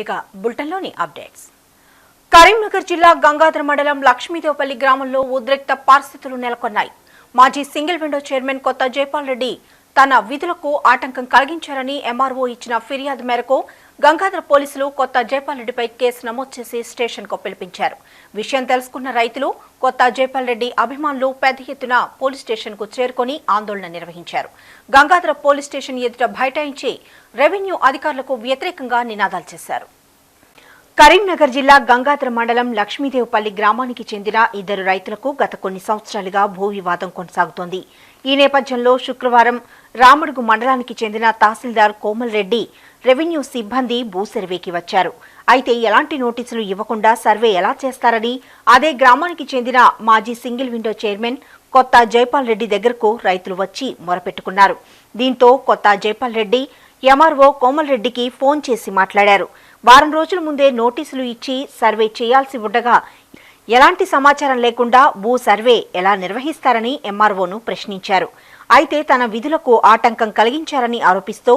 ఇక బులెటిన్లోని అప్డేట్స్. కరీంనగర్ జిల్లా గంగాధర మండలం లక్ష్మీదేవపల్లి గ్రామంలో ఉద్రిక్త పరిస్థితులు నెలకొన్నాయి. మాజీ సింగిల్ విండో చైర్మన్ కొత్త జైపాల్ రెడ్డి తన విధులకు ఆటంకం కలిగించారని ఎంఆర్ఓ ఇచ్చిన ఫిర్యాదు మేరకు గంగాధర పోలీసులు కొత్త జైపాల్ రెడ్డిపై కేసు నమోదు చేసి స్టేషన్కు పిలిపించారు. విషయం తెలుసుకున్న రైతులు కొత్త జైపాల్ రెడ్డి అభిమానులు పెద్ద ఎత్తున పోలీస్ స్టేషన్కు చేరుకుని చేరుకొని ఆందోళన నిర్వహించారు. గంగాధర పోలీస్ స్టేషన్ ఎదుట బైఠాయించి రెవెన్యూ అధికారులకు వ్యతిరేకంగా నినాదాలు చేశారు. కరీంనగర్ జిల్లా గంగాధర మండలం లక్ష్మీదేవపల్లి గ్రామానికి చెందిన ఇద్దరు రైతులకు గత కొన్ని సంవత్సరాలుగా భూ వివాదం కొనసాగుతోంది. ఈ నేపథ్యంలో శుక్రవారం రామడుగు మండలానికి చెందిన తహసీల్దార్ కోమల్ రెడ్డి రెవెన్యూ సిబ్బంది భూ సర్వేకి వచ్చారు. అయితే ఎలాంటి నోటీసులు ఇవ్వకుండా సర్వే ఎలా చేస్తారని అదే గ్రామానికి చెందిన మాజీ సింగిల్ విండో చైర్మన్ కొత్త జైపాల్ రెడ్డి దగ్గరకు రైతులు వచ్చి మొరపెట్టుకున్నారు. దీంతో కొత్త జైపాల్ రెడ్డి ఎంఆర్ఓ కోమల్ రెడ్డికి ఫోన్ చేసి మాట్లాడారు. వారం రోజుల ముందే నోటీసులు ఇచ్చి సర్వే చేయాల్సి ఉండగా ఎలాంటి సమాచారం లేకుండా భూ సర్వే ఎలా నిర్వహిస్తారని ఎంఆర్ఓను ప్రశ్నించారు. అయితే తన విధులకు ఆటంకం కలిగించారని ఆరోపిస్తూ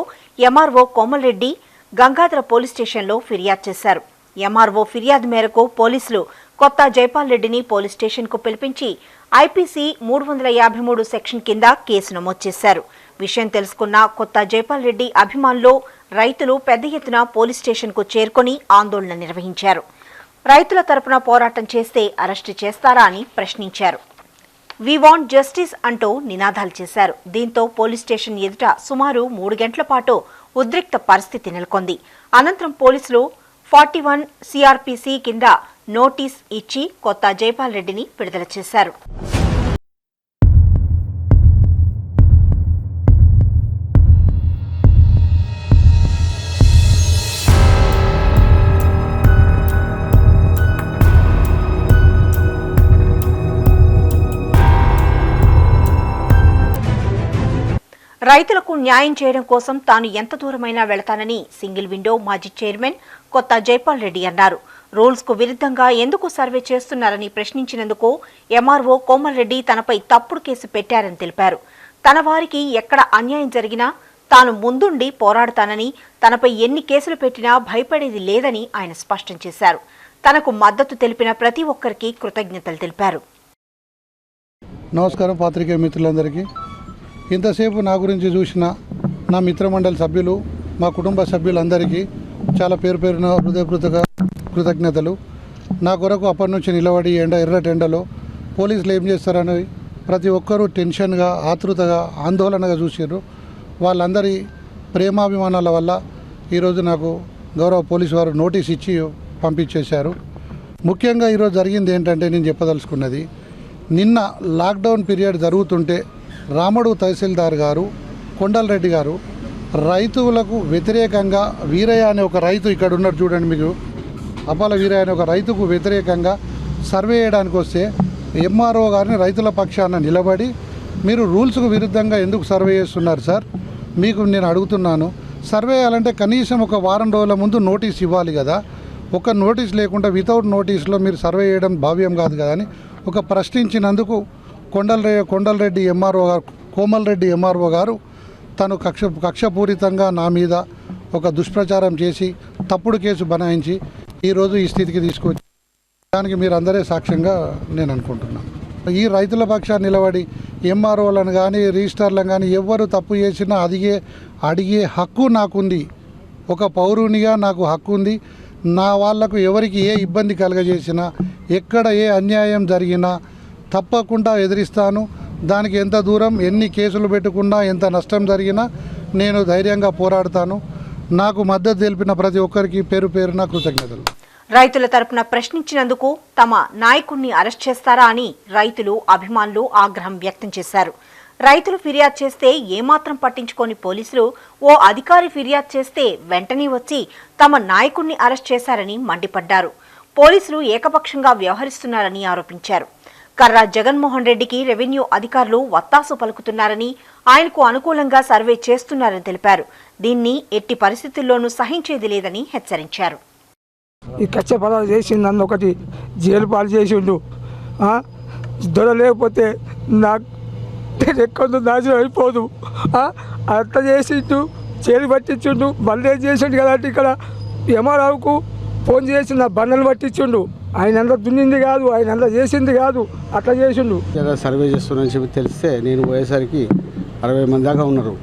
ఎంఆర్ఓ కోమలరెడ్డి గంగాధర పోలీస్ స్టేషన్లో ఫిర్యాదు చేశారు. ఎంఆర్ఓ ఫిర్యాదు మేరకు పోలీసులు కొత్త జైపాల్ రెడ్డిని పోలీస్ స్టేషన్కు పిలిపించి ఐపీసీ మూడు వందల యాభై మూడు సెక్షన్ కింద కేసు నమోదు చేశారు. విషయం తెలుసుకున్న కొత్త జైపాల్ రెడ్డి అభిమానులు రైతులు పెద్ద ఎత్తున పోలీస్ స్టేషన్కు చేరుకొని ఆందోళన నిర్వహించారు. రైతుల తరపున పోరాటం చేస్తే అరెస్టు చేస్తారా అని ప్రశ్నించారు. వి వాంట్ జస్టిస్ అంటూ నినాదాలు చేశారు. దీంతో పోలీస్ స్టేషన్ ఎదుట సుమారు మూడు గంటల పాటు ఉద్రిక్త పరిస్థితి నెలకొంది. అనంతరం పోలీసులు ఫార్టీ వన్ సిఆర్పిసి కింద నోటీస్ ఇచ్చి కొత్త జైపాల్ రెడ్డిని విడుదల చేశారు. రైతులకు న్యాయం చేయడం కోసం తాను ఎంత దూరమైనా వెళతానని సింగిల్ విండో మాజీ చైర్మన్ కొత్త జైపాల్ రెడ్డి అన్నారు. రూల్స్కు విరుద్ధంగా ఎందుకు సర్వే చేస్తున్నారని ప్రశ్నించినందుకు ఎంఆర్ఓ కోమల్ రెడ్డి తనపై తప్పుడు కేసు పెట్టారని తెలిపారు. తన వారికి ఎక్కడ అన్యాయం జరిగినా తాను ముందుండి పోరాడతానని తనపై ఎన్ని కేసులు పెట్టినా భయపడేది లేదని ఆయన స్పష్టం చేశారు. తనకు మద్దతు తెలిపిన ప్రతి ఒక్కరికి కృతజ్ఞతలు తెలిపారు. నమస్కారం పాత్రికేయ మిత్రులందరికీ. ఇంతసేపు నా గురించి చూసిన నా మిత్రమండలి సభ్యులు మా కుటుంబ సభ్యులందరికీ చాలా పేరు పేరున హృదయపూర్వక కృతజ్ఞతలు. నా కొరకు అప్పటి నుంచి నిలబడి ఎండ ఎర్రటి ఎండలో పోలీసులు ఏం చేస్తారని ప్రతి ఒక్కరూ టెన్షన్గా ఆతృతగా ఆందోళనగా చూసారు వాళ్ళందరి ప్రేమాభిమానాల వల్ల ఈరోజు నాకు గౌరవ పోలీసు వారు నోటీస్ ఇచ్చి పంపించేశారు. ముఖ్యంగా ఈరోజు జరిగింది ఏంటంటే నేను చెప్పదలుచుకున్నది నిన్న లాక్డౌన్ పీరియడ్ జరుగుతుంటే రాముడు తహసీల్దార్ గారు కొండలరెడ్డి గారు రైతులకు వ్యతిరేకంగా వీరయ్య అనే ఒక రైతు ఇక్కడ ఉన్నారు చూడండి మీకు. అపాల వీరయ్య అనే ఒక రైతుకు వ్యతిరేకంగా సర్వే చేయడానికి వస్తే ఎంఆర్ఓ గారిని రైతుల పక్షాన నిలబడి మీరు రూల్స్కు విరుద్ధంగా ఎందుకు సర్వే చేస్తున్నారు సార్? మీకు నేను అడుగుతున్నాను. సర్వే చేయాలంటే కనీసం ఒక వారం రోజుల ముందు నోటీస్ ఇవ్వాలి కదా. ఒక నోటీస్ లేకుండా వితౌట్ నోటీస్లో మీరు సర్వే చేయడం భావ్యం కాదు కదా అని ఒక ప్రశ్నించినందుకు కొండల కొండలరెడ్డి ఎంఆర్ఓ గారు కోమల్ రెడ్డి ఎంఆర్ఓ గారు తను కక్ష కక్షపూరితంగా నా మీద ఒక దుష్ప్రచారం చేసి తప్పుడు కేసు బనాయించి ఈరోజు ఈ స్థితికి తీసుకొచ్చి దానికి మీరు అందరే సాక్ష్యంగా నేను అనుకుంటున్నాను ఈ రైతుల పక్షాన్ని నిలబడి ఎంఆర్ఓలను కానీ రిజిస్టర్లను కానీ ఎవ్వరు తప్పు చేసినా అడిగే అడిగే హక్కు నాకుంది. ఒక పౌరునిగా నాకు హక్కు ఉంది నా వాళ్ళకు ఎవరికి ఏ ఇబ్బంది కలగజేసినా ఎక్కడ ఏ అన్యాయం జరిగినా తప్పకుండా ఎదిరిస్తాను. దానికి ఎంత దూరం ఎన్ని కేసులు పెట్టుకున్నా ఎంత నష్టం జరిగినా నేను ధైర్యంగా పోరాడతాను. నాకు మద్దతు తెలిపిన ప్రతి ఒక్కరికి పేరు పేరున కృతజ్ఞతలు. రైతుల తరపున ప్రశ్నించినందుకు తమ నాయకుణ్ణి అరెస్ట్ చేస్తారా అని రైతులు అభిమానులు ఆగ్రహం వ్యక్తం చేశారు. రైతులు ఫిర్యాదు చేస్తే ఏమాత్రం పట్టించుకోని పోలీసులు ఓ అధికారి ఫిర్యాదు చేస్తే వెంటనే వచ్చి తమ నాయకుణ్ణి అరెస్ట్ చేశారని మండిపడ్డారు. పోలీసులు ఏకపక్షంగా వ్యవహరిస్తున్నారని ఆరోపించారు. కర్రా జగన్మోహన్ రెడ్డికి రెవెన్యూ అధికారులు వత్తాసు పలుకుతున్నారని ఆయనకు అనుకూలంగా సర్వే చేస్తున్నారని తెలిపారు. దీన్ని ఎట్టి పరిస్థితుల్లోనూ సహించేది లేదని హెచ్చరించారు. ఈ కచ్చ పదాలు చేసింది నన్ను ఒకటి జైలు పాలు చేసిండు. దొర లేకపోతే నాకు ఎక్కడ నాశనం అయిపోదు. అంత చేసిండు జైలు పట్టించుండు మళ్ళీ చేసిండు కదా ఇక్కడ యమారావుకు ఫోన్ చేసి నా బండలు పట్టించుండు. ఆయన అంతా దున్నింది కాదు ఆయన అంతా చేసింది కాదు అట్లా చేసిండు. సర్వే చేస్తున్నారని చెప్పి తెలిస్తే నేను పోయేసరికి అరవై మంది దాకా ఉన్నారు.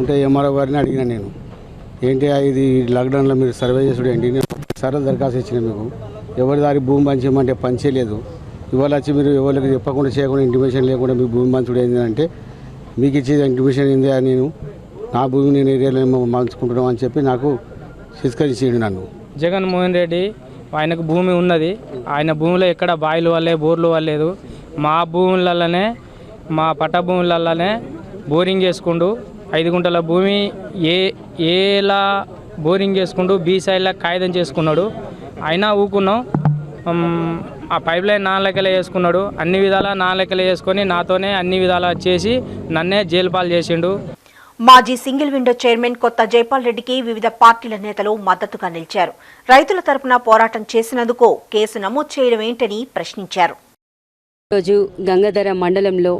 ఉంటే ఎంఆర్ఓ గారిని అడిగిన నేను. ఏంటి ఇది లాక్డౌన్లో మీరు సర్వే చేసుడు ఏంటి? నేను సరే దరఖాస్తు ఇచ్చిన మీకు. ఎవరి దారి భూమి పంచేయమంటే పంచేయలేదు ఇవాళ వచ్చి మీరు ఎవరికి చెప్పకుండా చేయకుండా ఇంటిమేషన్ లేకుండా మీ భూమి పంచుడు ఏంటంటే మీకు ఇచ్చేది ఇంటిమేషన్ ఏంది అని నేను నా భూమి నేను ఏరియాలో మంచుకుంటున్నాం అని చెప్పి నాకు శిస్కరించిండు నన్ను. జగన్మోహన్ రెడ్డి ఆయనకు భూమి ఉన్నది. ఆయన భూమిలో ఎక్కడ బాయిలు వల్లే బోర్లు వల్లేదు మా భూములలోనే మా పట్ట భూములలోనే బోరింగ్ చేసుకుండు. ఐదు గుంటల భూమి ఏ ఏలా బోరింగ్ చేసుకుంటూ బీ కాగితం చేసుకున్నాడు. అయినా ఊకున్నాం. ఆ పైప్ లైన్ నా లెక్కలే చేసుకున్నాడు. అన్ని విధాలా నా లెక్కలే చేసుకొని నాతోనే అన్ని విధాలా చేసి నన్నే జైలు పాలు చేసిండు. మాజీ సింగిల్ విండో చైర్మన్ కొత్త జైపాల్ రెడ్డికి వివిధ పార్టీల నేతలు మద్దతుగా నిలిచారు. రైతుల తరపున పోరాటం చేసినందుకు కేసు నమోదు చేయడం ఏంటని ప్రశ్నించారు. రోజు గంగాధర మండలంలో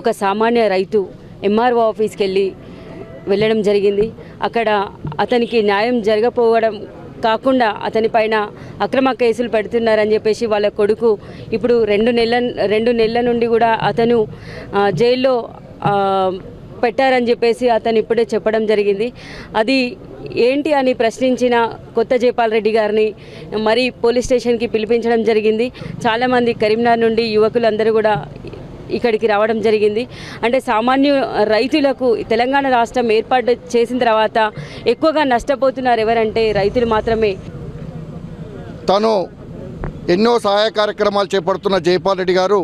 ఒక సామాన్య రైతు ఎంఆర్ఓ ఆఫీస్కి వెళ్ళి వెళ్ళడం జరిగింది. అక్కడ అతనికి న్యాయం జరగపోవడం కాకుండా అతని పైన అక్రమ కేసులు పెడుతున్నారని చెప్పేసి వాళ్ళ కొడుకు ఇప్పుడు రెండు నెలల రెండు నెలల నుండి కూడా అతను జైల్లో పెట్టారని చెప్పేసి అతను ఇప్పుడే చెప్పడం జరిగింది. అది ఏంటి అని ప్రశ్నించిన కొత్త జైపాల్ రెడ్డి గారిని మరి పోలీస్ స్టేషన్కి పిలిపించడం జరిగింది. చాలామంది కరీంనగర్ నుండి యువకులందరూ కూడా ఇక్కడికి రావడం జరిగింది. అంటే సామాన్య రైతులకు తెలంగాణ రాష్ట్రం ఏర్పాటు చేసిన తర్వాత ఎక్కువగా నష్టపోతున్నారు ఎవరంటే రైతులు మాత్రమే. తను ఎన్నో సహాయ కార్యక్రమాలు చేపడుతున్న జైపాల్ రెడ్డి గారు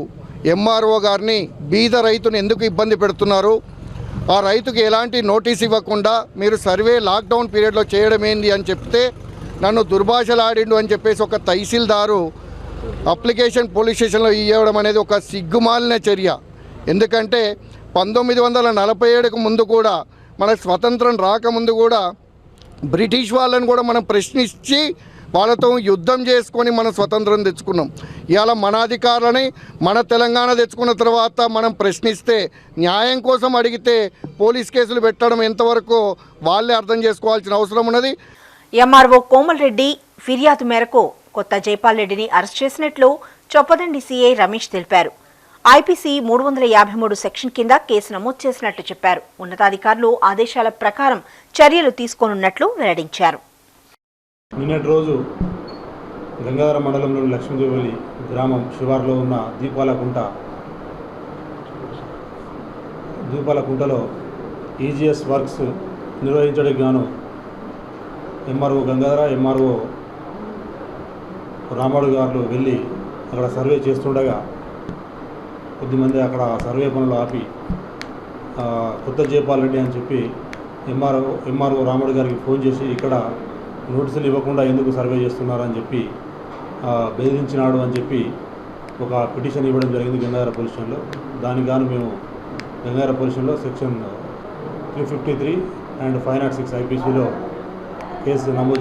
ఎంఆర్ఓ గారిని బీద రైతును ఎందుకు ఇబ్బంది పెడుతున్నారు? ఆ రైతుకి ఎలాంటి నోటీస్ ఇవ్వకుండా మీరు సర్వే లాక్డౌన్ పీరియడ్లో చేయడం ఏంది అని చెప్తే నన్ను దుర్భాషలాడిండు అని చెప్పేసి ఒక తహసీల్దారు అప్లికేషన్ పోలీస్ స్టేషన్లో ఇవ్వడం అనేది ఒక సిగ్గుమాలిన చర్య. ఎందుకంటే పంతొమ్మిది వందల నలభై ఏడుకు ముందు కూడా మన స్వతంత్రం రాకముందు కూడా బ్రిటిష్ వాళ్ళని కూడా మనం ప్రశ్నించి వాళ్ళతో యుద్ధం చేసుకొని మనం స్వతంత్రం తెచ్చుకున్నాం. ఇవాళ మన అధికారులని మన తెలంగాణ తెచ్చుకున్న తర్వాత మనం ప్రశ్నిస్తే న్యాయం కోసం అడిగితే పోలీస్ కేసులు పెట్టడం ఎంతవరకు వాళ్ళే అర్థం చేసుకోవాల్సిన అవసరం ఉన్నది. ఎంఆర్ఓ కోమల్ రెడ్డి ఫిర్యాదు మేరకు కొత్త జైపాల్ రెడ్డిని అరెస్ట్ చేసినట్లు చొప్పదండి సీఐ రమేష్ తెలిపారు. ఐపీసీ మూడు వందల యాభై మూడు సెక్షన్ కింద కేసు నమోదు చేసినట్లు చెప్పారు. ఉన్నతాధికారులు ఆదేశాల ప్రకారం చర్యలు తీసుకోనున్నట్లు వెల్లడించారు. నిన్నటి రోజు గంగాధర మండలంలోని లక్ష్మీదేవల్లి గ్రామం శివార్లో ఉన్న దీపాలకుంట దీపాలకుంటలో ఈజీఎస్ వర్క్స్ నిర్వహించడానికి గాను ఎంఆర్ఓ గంగాధర ఎంఆర్ఓ రామాడు గారు వెళ్ళి అక్కడ సర్వే చేస్తుండగా కొద్దిమంది అక్కడ సర్వే పనులు ఆపి కొత్త జయపాల్ రెడ్డి అని చెప్పి ఎంఆర్ఓ ఎంఆర్ఓ రాముడు గారికి ఫోన్ చేసి ఇక్కడ నోటీసులు ఇవ్వకుండా ఎందుకు సర్వే చేస్తున్నారని చెప్పి బెదిరించినాడు అని చెప్పి ఒక పిటిషన్ ఇవ్వడం జరిగింది గంగాధర పోలీస్ దానికి గాను మేము Gangadhara police section three fifty three and five not six ఐపీసీలో case నమోదు